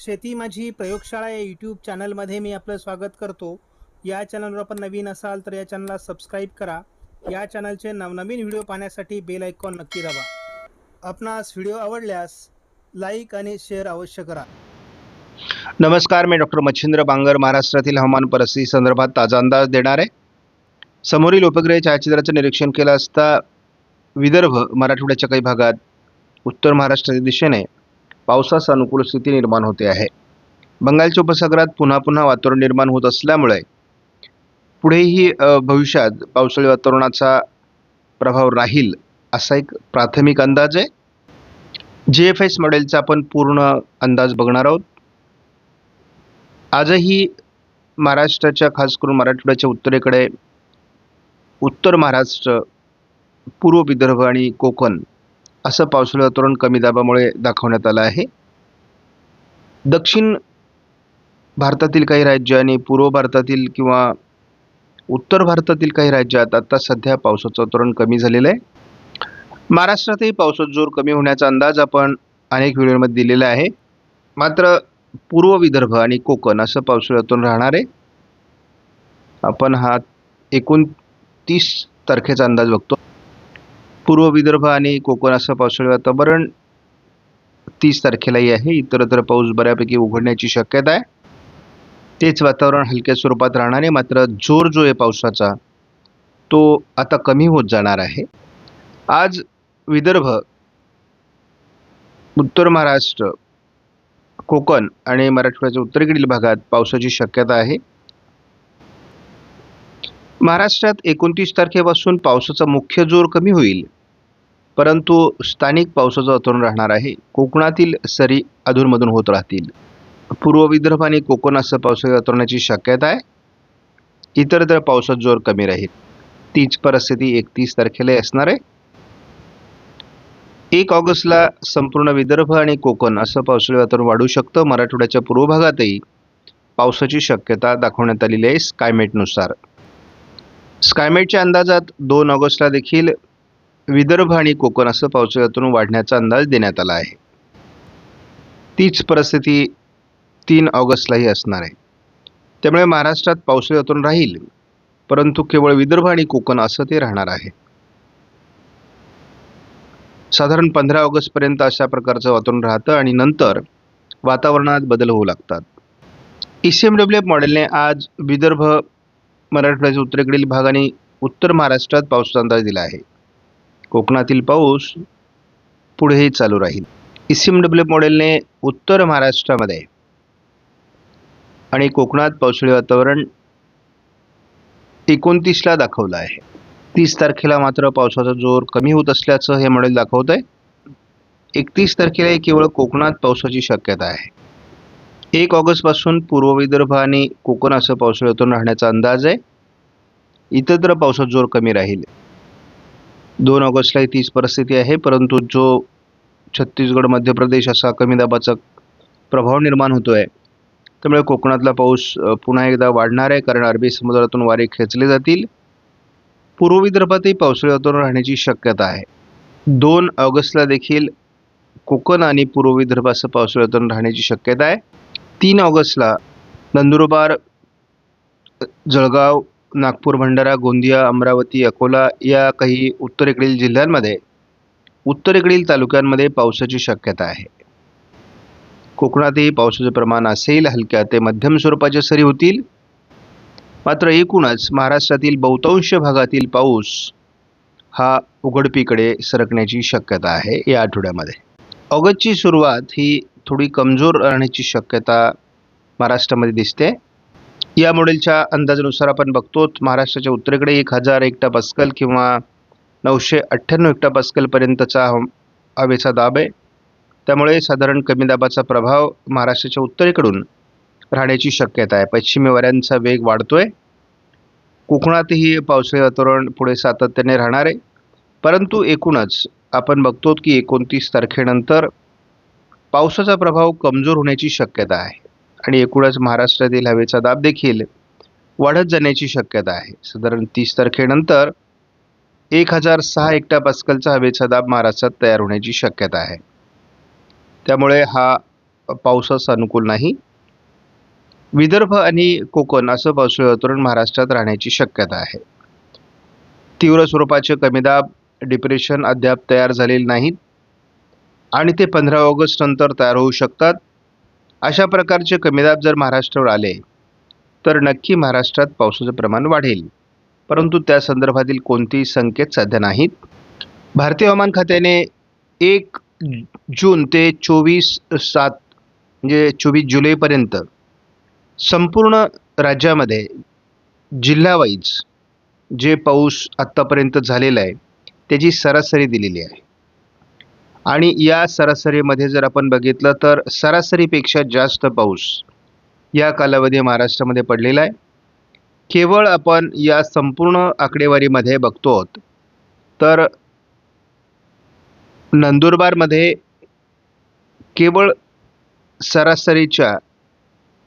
शेती माझी प्रयोगशाळा या यूट्यूब चॅनलमध्ये मी आपलं स्वागत करतो. या चॅनलवर आपण नवीन असाल तर या चॅनलला सबस्क्राईब करा. या चॅनलचे नवनवीन व्हिडिओ पाहण्यासाठी बेल आयकॉन नक्की दाबा. आपणास व्हिडिओ आवडल्यास लाईक आणि शेअर अवश्य करा. नमस्कार मी डॉक्टर मच्छिंद्र बांगर महाराष्ट्रातील हवामान परिस्थिती संदर्भात ताजा अंदाज देणार आहे. समोरील उपग्रह छायाचित्राचं निरीक्षण केलं असता विदर्भ मराठवाड्याच्या काही भागात उत्तर महाराष्ट्राच्या दिशेने पावसास अनुकूल स्थिती निर्माण होते आहे. बंगालच्या उपसागरात पुन्हा पुन्हा वातावरण निर्माण होत असल्यामुळे पुढेही भविष्यात पावसाळी वातावरणाचा प्रभाव राहील असा एक प्राथमिक अंदाज आहे. जे एफ एस मॉडेलचा आपण पूर्ण अंदाज बघणार आहोत. आजही महाराष्ट्राच्या खास करून मराठवाड्याच्या उत्तरेकडे उत्तर महाराष्ट्र पूर्व विदर्भ आणि कोकण असं पावसाळी वातावरण कमी दाबामुळे दाखवण्यात आलं आहे. दक्षिण भारतातील काही राज्य आणि पूर्व भारतातील किंवा उत्तर भारतातील काही राज्यात आता सध्या पावसाचं वातावरण कमी झालेलं आहे. महाराष्ट्रातही पावसाचा जोर कमी होण्याचा अंदाज आपण अनेक व्हिडिओमध्ये दिलेला आहे. मात्र पूर्व विदर्भ आणि कोकण असं पावसाळी वातावरण राहणार आहे. आपण हा एकूण तीस तारखेचा अंदाज बघतो. पूर्व विदर्भ आणि कोकण असं पावसाळी वातावरण तीस तारखेलाही आहे. इतरत्र पाऊस बऱ्यापैकी उघडण्याची शक्यता आहे. तेच वातावरण हलक्या स्वरूपात राहणार आहे. मात्र जोर जो आहे पावसाचा तो आता कमी होत जाणार आहे. आज विदर्भ उत्तर महाराष्ट्र कोकण आणि मराठवाड्याच्या उत्तरेकडील भागात पावसाची शक्यता आहे. महाराष्ट्रात एकोणतीस तारखेपासून पावसाचा मुख्य जोर कमी होईल. परंतु स्थानिक पावसाचं वातावरण राहणार आहे. कोकणातील सरी अधूनमधून होत राहतील. पूर्व विदर्भ आणि कोकण असं पावसाळी वातावरणाची शक्यता आहे. इतरत्र पावसात जोर कमी राहील. तीच परिस्थिती एकतीस तारखेला असणार आहे. एक ऑगस्टला संपूर्ण विदर्भ आणि कोकण असं पावसाळी वातावरण वाढू शकतं. मराठवाड्याच्या पूर्व भागातही पावसाची शक्यता दाखवण्यात आलेली आहे स्कायमेटनुसार. स्कायमेटच्या अंदाजात दोन ऑगस्टला देखील विदर्भ आणि कोकण असं वाढण्याचा अंदाज देण्यात आला आहे. तीच परिस्थिती तीन ऑगस्टलाही असणार आहे. त्यामुळे महाराष्ट्रात पावसाळ्यातून राहील परंतु केवळ विदर्भ आणि कोकण असं ते राहणार आहे. साधारण पंधरा ऑगस्टपर्यंत अशा प्रकारचं वातावरण राहतं आणि नंतर वातावरणात बदल होऊ लागतात. E C M W F मॉडेलने आज विदर्भ मराठवाड्याच्या उत्तरेकडील भाग आणि उत्तर महाराष्ट्रात पावसाचा अंदाज दिला आहे. कोकणातील पाऊस पुढेही चालू राहील. ई डब्ल्यू मॉडेलने उत्तर महाराष्ट्रामध्ये आणि कोकणात पावसाळी वातावरण एकोणतीसला दाखवलं आहे. तीस तारखेला मात्र पावसाचा जोर कमी होत असल्याचं हे मॉडेल दाखवत आहे एकतीस तारखेलाही केवळ कोकणात पावसाची शक्यता आहे. एक ऑगस्टपासून पूर्व विदर्भ आणि कोकण असं पावसाळ्यातून राहण्याचा अंदाज आहे. इतरत्र पावसाचा जोर कमी राहील. दोन ऑगस्टला तीच परिस्थिती आहे परंतु जो छत्तीसगड मध्य प्रदेश असा कमी दाबाचा प्रभाव निर्माण होतो आहे त्यामुळे कोकणातला पाऊस पुन्हा एकदा वाढणार आहे कारण अरबी समुद्रातून वारे खेचले जातील. पूर्व विदर्भातही पावसाळी वातावरण राहण्याची शक्यता आहे. दोन ऑगस्टला देखील कोकण आणि पूर्व विदर्भ असं पावसाळी वातावरण राहण्याची शक्यता आहे. तीन ऑगस्टला नंदुरबार जळगाव नागपूर भंडारा गोंदिया अमरावती अकोला या काही उत्तरेकडील जिल्ह्यांमध्ये उत्तरेकडील तालुक्यांमध्ये पावसाची शक्यता आहे. कोकणातही पावसाचे प्रमाण असेल हलक्या ते मध्यम स्वरूपाच्या सरी होतील. मात्र एकूणच महाराष्ट्रातील बहुतांश भागातील पाऊस हा उघडपीकडे सरकण्याची शक्यता आहे या आठवड्यामध्ये. ऑगस्टची सुरुवात ही थोडी कमजोर राहण्याची शक्यता महाराष्ट्रामध्ये दिसते. या मॉडेलच्या अंदाजानुसार आपण बघतो महाराष्ट्राच्या उत्तरेकडे एक हजार एकटा पास्कल किंवा नऊशे अठ्ठ्याण्णव एकटा पास्कलपर्यंतचा हवेचा दाब आहे. त्यामुळे साधारण कमी दाबाचा प्रभाव महाराष्ट्राच्या उत्तरेकडून राहण्याची शक्यता आहे. पश्चिमी वाऱ्यांचा वेग वाढतोय. कोकणातही पावसाळी वातावरण पुढे सातत्याने राहणार आहे. परंतु एकूणच आपण बघतो की एकोणतीस तारखेनंतर पावसाचा प्रभाव कमजोर होण्याची शक्यता आहे. आणि एकूणच महाराष्ट्रातील हवेचा दाब देखील वाढत जाण्याची शक्यता आहे. साधारण तीस तारखेनंतर एक हजार सहा एकटा पास्कलचा हवेचा दाब महाराष्ट्रात तयार होण्याची शक्यता आहे. त्यामुळे हा पावसास अनुकूल नाही. विदर्भ आणि कोकण असं पावसाळी वातावरण महाराष्ट्रात राहण्याची शक्यता आहे. तीव्र स्वरूपाचे कमीदाब डिप्रेशन अद्याप तयार झालेले नाहीत. आणि ते पंधरा ऑगस्ट नंतर तयार होऊ शकतात. अशा प्रकारचे कमीदाब जर महाराष्ट्रावर आले तर नक्की महाराष्ट्रात पावसाचं प्रमाण वाढेल. परंतु त्या संदर्भातील कोणतेही संकेत सध्या नाहीत. भारतीय हवामान खात्याने एक जून ते चोवीस सात म्हणजे चोवीस जुलैपर्यंत संपूर्ण राज्यामध्ये जिल्हावाईज जे पाऊस आत्तापर्यंत झालेला आहे त्याची सरासरी दिलेली आहे. आणि या सरासरीमध्ये जर आपण बघितलं तर सरासरीपेक्षा जास्त पाऊस या कालावधी महाराष्ट्रामध्ये पडलेला आहे. केवळ आपण या संपूर्ण आकडेवारीमध्ये बघतो आहोत तर नंदुरबारमध्ये केवळ सरासरीच्या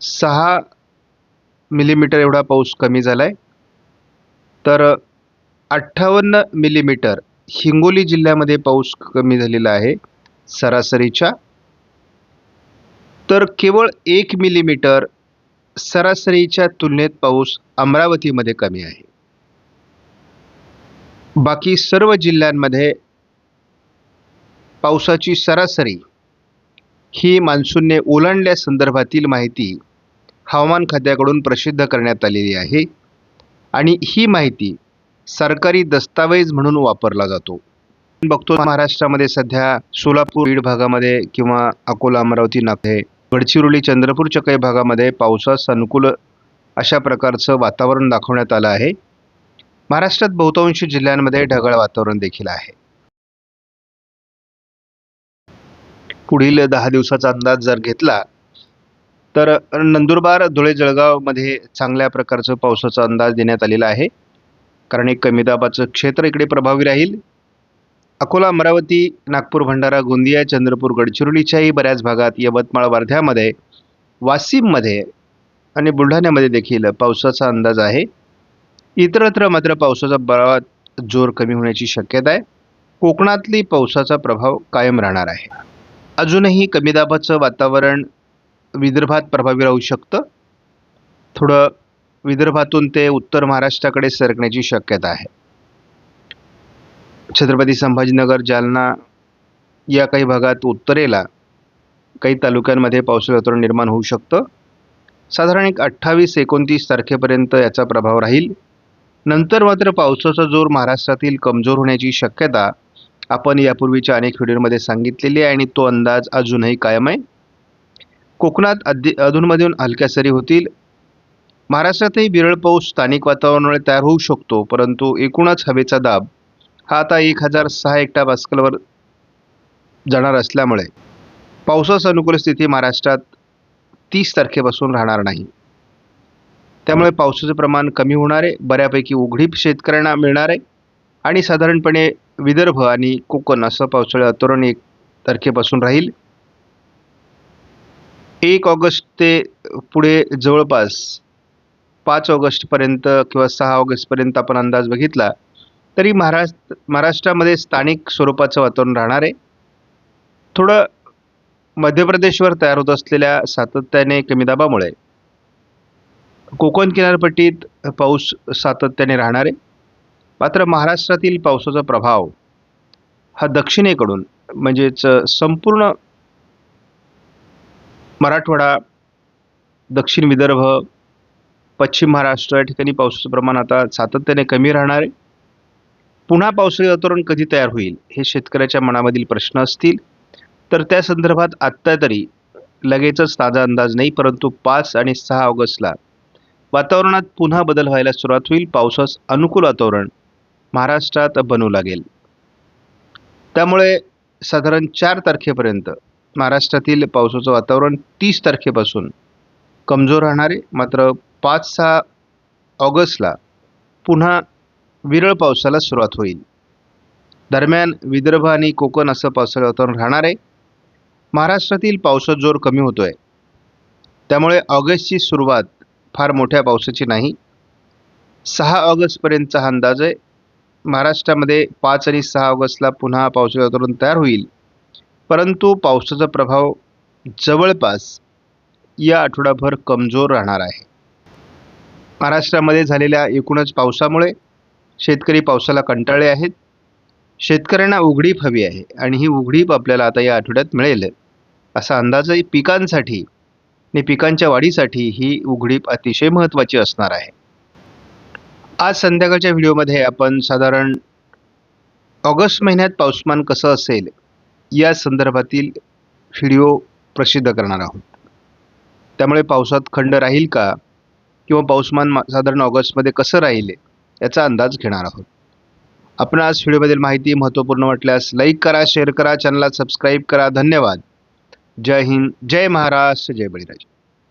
सहा मिलीमीटर एवढा पाऊस कमी झाला आहे तर अठ्ठावन्न मिलीमीटर हिंगोली जिल्ह्यामध्ये पाऊस कमी झालेला आहे सरासरीच्या. तर केवळ एक मिलीमीटर सरासरीच्या तुलनेत पाऊस अमरावतीमध्ये कमी आहे. बाकी सर्व जिल्ह्यांमध्ये पावसाची सरासरी ही मान्सूनने ओलांडल्यासंदर्भातील माहिती हवामान खात्याकडून प्रसिद्ध करण्यात आलेली आहे. आणि ही माहिती सरकारी दस्तावेज म्हणून वापरला जातो. बघतो महाराष्ट्रामध्ये सध्या सोलापूर बीड भागामध्ये किंवा अकोला अमरावती नागपूर गडचिरोली चंद्रपूरच्या काही भागामध्ये पावसास अनुकूल अशा प्रकारचं वातावरण दाखवण्यात आलं आहे. महाराष्ट्रात बहुतांश जिल्ह्यांमध्ये ढगाळ वातावरण देखील आहे. पुढील दहा दिवसाचा अंदाज जर घेतला तर नंदुरबार धुळे जळगावमध्ये चांगल्या प्रकारचं पावसाचा अंदाज देण्यात आलेला आहे. कारण एक कमी दाबाचं क्षेत्र इकडे प्रभावी राहील. अकोला अमरावती नागपूर भंडारा गोंदिया चंद्रपूर गडचिरोलीच्याही बऱ्याच भागात यवतमाळ वर्ध्यामध्ये वाशिममध्ये आणि बुलढाण्यामध्ये देखील पावसाचा अंदाज आहे. इतरत्र मात्र पावसाचा बराच जोर कमी होण्याची शक्यता आहे. कोकणातली पावसाचा प्रभाव कायम राहणार आहे. अजूनही कमी दाबाचं वातावरण विदर्भात प्रभावी राहू शकतं. थोडं विदर्भातून ते उत्तर महाराष्ट्राकडे सरकण्याची शक्यता आहे. छत्रपती संभाजीनगर जालना या काही भागात उत्तरेला काही तालुक्यांमध्ये पावसाळी वातावरण निर्माण होऊ शकतं. साधारण एक अठ्ठावीस एकोणतीस तारखेपर्यंत याचा प्रभाव राहील. नंतर मात्र पावसाचा जोर महाराष्ट्रातील कमजोर होण्याची शक्यता आपण यापूर्वीच्या अनेक व्हिडिओमध्ये सांगितलेली आहे आणि तो अंदाज अजूनही कायम आहे. कोकणात अद्य अधूनमधून हलक्या सरी होतील. महाराष्ट्रातही विरळ पाऊस स्थानिक वातावरणामुळे तयार होऊ शकतो परंतु एकूणच हवेचा दाब हा आता एक हजार सहा एकटा पास्कलवर जाणार असल्यामुळे पावसास अनुकूल स्थिती महाराष्ट्रात तीस तारखेपासून राहणार नाही. त्यामुळे पावसाचं प्रमाण कमी होणार आहे बऱ्यापैकी उघडीप शेतकऱ्यांना मिळणार आहे आणि साधारणपणे विदर्भ आणि कोकण असं पावसाळी वातावरण एक तारखेपासून राहील. एक ऑगस्ट ते पुढे जवळपास पाच ऑगस्टपर्यंत किंवा सहा ऑगस्टपर्यंत आपण अंदाज बघितला तरी महाराष्ट्र महाराष्ट्रामध्ये स्थानिक स्वरूपाचं वातावरण राहणार आहे. थोडं मध्य प्रदेशवर तयार होत असलेल्या सातत्याने कमी दाबामुळे कोकण किनारपट्टीत पाऊस सातत्याने राहणार आहे. मात्र महाराष्ट्रातील पावसाचा प्रभाव हा दक्षिणेकडून म्हणजेच संपूर्ण मराठवाडा दक्षिण विदर्भ पश्चिम महाराष्ट्र या ठिकाणी पावसाचं प्रमाण आता सातत्याने कमी राहणार आहे. पुन्हा पावसाळी वातावरण कधी तयार होईल हे शेतकऱ्याच्या मनामधील प्रश्न असतील. तर त्या संदर्भात आत्ता तरी लगेचच ताजा अंदाज नाही परंतु पाच आणि सहा ऑगस्टला वातावरणात पुन्हा बदल व्हायला सुरुवात होईल. पावसास अनुकूल वातावरण महाराष्ट्रात बनवू लागेल. त्यामुळे साधारण चार तारखेपर्यंत महाराष्ट्रातील पावसाचं वातावरण तीस तारखेपासून कमजोर राहणार आहे. मात्र पाच सहा ऑगस्टला पुन्हा विरळ पावसाला सुरुवात होईल. दरम्यान विदर्भ आणि कोकण असं पावसाळी वातावरण राहणार आहे. महाराष्ट्रातील पावसाचा जोर कमी होतो आहे त्यामुळे ऑगस्टची सुरुवात फार मोठ्या पावसाची नाही. सहा ऑगस्टपर्यंतचा हा अंदाज आहे. महाराष्ट्रामध्ये पाच आणि सहा ऑगस्टला पुन्हा पावसाळी वातावरण तयार होईल. परंतु पावसाचा प्रभाव जवळपास या आठवडाभर कमजोर राहणार आहे. महाराष्ट्रामध्ये झालेल्या एकूणच पावसामुळे शेतकरी पावसाला कंटाळले आहेत. शेतकऱ्यांना उघडीप हवी आहे आणि ही उघडीप आपल्याला आता या आठवड्यात मिळेल. असा अंदाजही पिकांसाठी आणि पिकांच्या वाढीसाठी ही उघडीप अतिशय महत्त्वाची असणार आहे. आज संध्याकाळच्या व्हिडिओमध्ये आपण साधारण ऑगस्ट महिन्यात पाऊसमान कसं असेल या संदर्भातील व्हिडिओ प्रसिद्ध करणार आहोत. त्यामुळे पावसात खंड राहील का? किंवा पाऊसमान मा- साधारण ऑगस्टमध्ये कसं राहिले याचा अंदाज घेणार आहोत. आपण आज व्हिडिओमधील माहिती महत्त्वपूर्ण वाटल्यास लाईक करा शेअर करा चॅनलला सबस्क्राईब करा. धन्यवाद. जय हिंद जय महाराष्ट्र जय बळीराजा.